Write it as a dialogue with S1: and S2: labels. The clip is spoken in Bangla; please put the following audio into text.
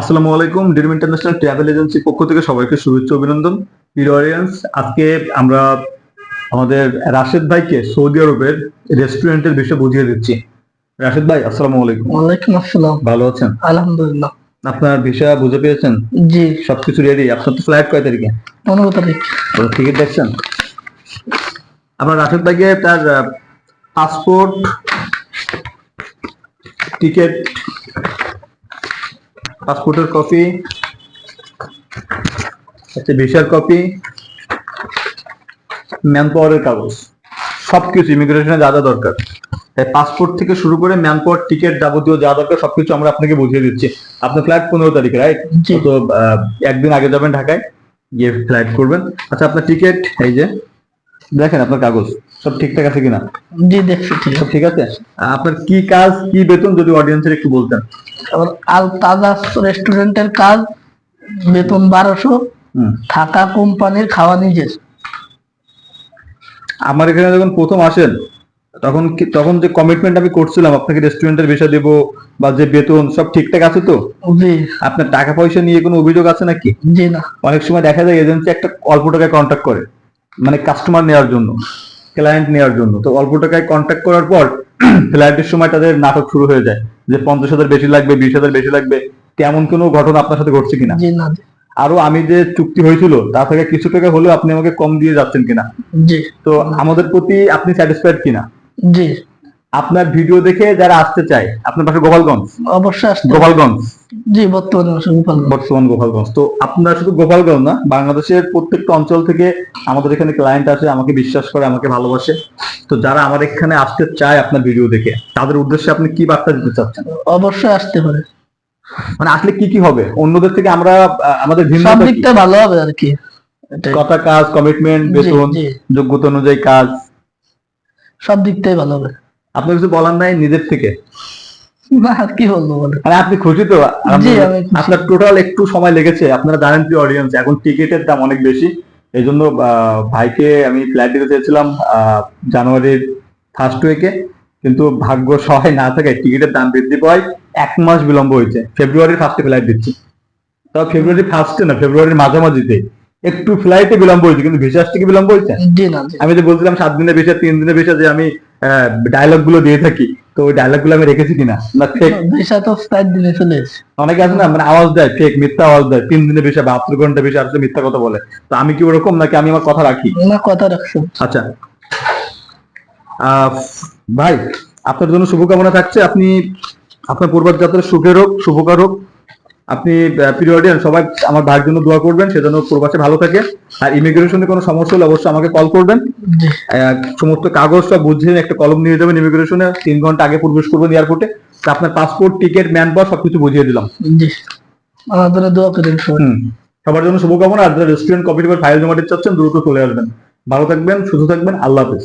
S1: আসসালামু আলাইকুম ড্রিম ইন্টারন্যাশনাল ট্রাভেল এজেন্সির পক্ষ থেকে সবাইকে শুভেচ্ছা অভিনন্দন। প্রিয় অডিয়েন্স আজকে আমরা আমাদের রাশেদ ভাইকে সৌদি আরবের রেস্টুরেন্টের বিষয়ে বুঝিয়ে দিচ্ছি। রাশেদ ভাই আসসালামু আলাইকুম।
S2: ওয়ালাইকুম আসসালাম।
S1: ভালো আছেন?
S2: আলহামদুলিল্লাহ।
S1: আপনার ভিসা বুঝে পেয়েছেন?
S2: জি।
S1: সবকিছু রেডি আপনার তো ফ্লাইট কয় তারিখে?
S2: পনেরো তারিখ।
S1: টিকিট দেখছেন? আপনার রাশেদ ভাইকে তার পাসপোর্ট টিকিট পাসপোর্টের কপি আচ্ছা ভিসার কপি ম্যান পাওয়ারের কাগজ সবকিছু ইমিগ্রেশনে যা যা দরকার। তাই পাসপোর্ট থেকে শুরু করে ম্যান পাওয়ার টিকিট যাবতীয় যা দরকার সবকিছু আমরা আপনাকে বুঝিয়ে দিচ্ছি। আপনার ফ্লাইট পনেরো তারিখে রাইট তো আহ, একদিন আগে যাবেন ঢাকায় গিয়ে ফ্লাইট করবেন। আচ্ছা আপনার টিকিট এই যে দেখেন আপনার কাগজ সব ঠিকঠাক আছে কিনা?
S2: জি দেখছি ঠিক
S1: সব
S2: আছে
S1: ঠিক আছে? আপনার কি কাজ কি বেতন যদি অডিয়েন্সের একটু বলতেন।
S2: আবার আল তাজা রেস্টুরেন্টের কাজ বেতন বারোশো থাকা কোম্পানির খাওয়া নিজের।
S1: আমার এখানে যখন প্রথম আসেন তখন তখন যে কমিটমেন্ট আমি করছিলাম আপনাকে রেস্টুরেন্টের বিষয় দেবো বা যে বেতন সব ঠিকঠাক আছে তো?
S2: জি।
S1: আপনার টাকা পয়সা নিয়ে কোনো অভিযোগ আছে নাকি?
S2: জি না।
S1: অনেক সময় দেখা যায় এজেন্সি একটা অল্প টাকায় কন্ট্যাক্ট করে। মানে কাস্টমার নেওয়ার জন্য ক্লায়েন্ট নেওয়ার জন্য। তো অল্প টাকায় কন্ট্যাক্ট করার পর ফ্লাইটের সময় তাদের নাটক শুরু হয়ে যায় যে পঞ্চাশ হাজার বেশি লাগবে বিশ হাজার বেশি লাগবে তেমন কোনো ঘটনা আপনার সাথে ঘটছে কিনা। আরও আমি যে চুক্তি হয়েছিল তা থেকে কিছু টাকা হলেও আপনি আমাকে কম দিয়ে যাচ্ছেন কিনা?
S2: জি।
S1: তো আমাদের প্রতি আপনি স্যাটিসফাইড কিনা?
S2: জি।
S1: আপনার ভিডিও দেখে যারা আসতে চায় আপনার পাশে গোপালগঞ্জ?
S2: অবশ্যই
S1: গোপালগঞ্জ।
S2: জি বর্তমানে অসুবিধা
S1: বর্তমান গোপালগঞ্জ। তো আপনার শুধু গোপালগঞ্জ না বাংলাদেশের প্রত্যেকটা অঞ্চল থেকে আমাদের এখানে ক্লায়েন্ট আসে আমাকে বিশ্বাস করে আমাকে ভালোবাসে। তো যারা আমার এখানে আসতে চায় আপনার ভিডিও দেখে তাদের উদ্দেশ্যে আপনি কি বার্তা দিতে চাচ্ছেন?
S2: অবশ্যই আসতে পারে
S1: মানে আসলে কি কি হবে? অন্যদের থেকে আমরা আমাদের ভিন্ন
S2: সব দিকটা ভালো হবে আর কি।
S1: কথা কাজ কমিটমেন্ট বেতন যোগ্যতা অনুযায়ী কাজ।
S2: সব দিকটাই ভালো হবে।
S1: আপনার কিছু বলার নাই নিজের থেকে?
S2: কি বলব বলে?
S1: মানে আপনি খুশি তো? আপনার- টোটাল একটু সময় লেগেছে আপনারা জানেন কি অডিয়েন্স এখন টিকিটের দাম অনেক বেশি। এই জন্য ভাইকে আমি ফ্লাইট দিতে চেয়েছিলাম জানুয়ারির ফার্স্ট উইকে কিন্তু ভাগ্য সহায় না থাকে টিকিটের দাম বৃদ্ধি পায় এক মাস বিলম্ব হয়েছে। ফেব্রুয়ারির ফার্স্টে ফ্লাইট দিচ্ছি। তাও ফেব্রুয়ারি ফার্স্টে না ফেব্রুয়ারির মাঝামাঝিতে। একটু ফ্লাইটে বিলম্ব হয়েছে কিন্তু ভিসা আসতে কি বিলম্ব হয়েছে? আমি যে বলছিলাম সাত দিনের ভিসা তিন দিনের ভিসা যে আমি ডায়লগগুলো দিয়ে থাকি তো ওই ডায়লগগুলো আমি রেখেছি কিনা? না ফেক
S2: ভিসা তো দিনে চলে
S1: অনেকে আছে না মানে আওয়াজ দেয় ফেক মিথ্যা আওয়াজ দেয় তিন দিনের বেশি বাহাত্তর ঘণ্টা বেশি আসলে মিথ্যা কথা বলে। তো আমি কি ওরকম নাকি আমি আমার কথা রাখি?
S2: না কথা রাখছো।
S1: আচ্ছা। আহ, ভাই আপনার জন্য শুভকামনা থাকছে। আপনি আপনার পূর্বাত যাত্রা সুখের হোক শুভকার হোক। আপনি পিরিয়ডিয়ান সবাই আমার ভাইয়ের জন্য দোয়া করবেন সেজন্য প্রবাসে ভালো থাকে। আর ইমিগ্রেশনে কোনো সমস্যা হলে অবশ্যই আমাকে কল করবেন। সমস্ত কাগজ সব বুঝিয়ে একটা কলম নিয়ে যাবেন ইমিগ্রেশনে তিন ঘণ্টা আগে প্রবেশ করবেন এয়ারপোর্টে আপনার পাসপোর্ট টিকিট ম্যান পাওয়ার সবকিছু বুঝিয়ে দিলাম।
S2: দোয়া করেন
S1: সবার জন্য শুভকামনা। আর যারা রেস্টুরেন্ট কপি ফাইল জমা দিতে চাচ্ছেন দ্রুত চলে আসবেন। ভালো থাকবেন সুস্থ থাকবেন। আল্লাহ হাফেজ।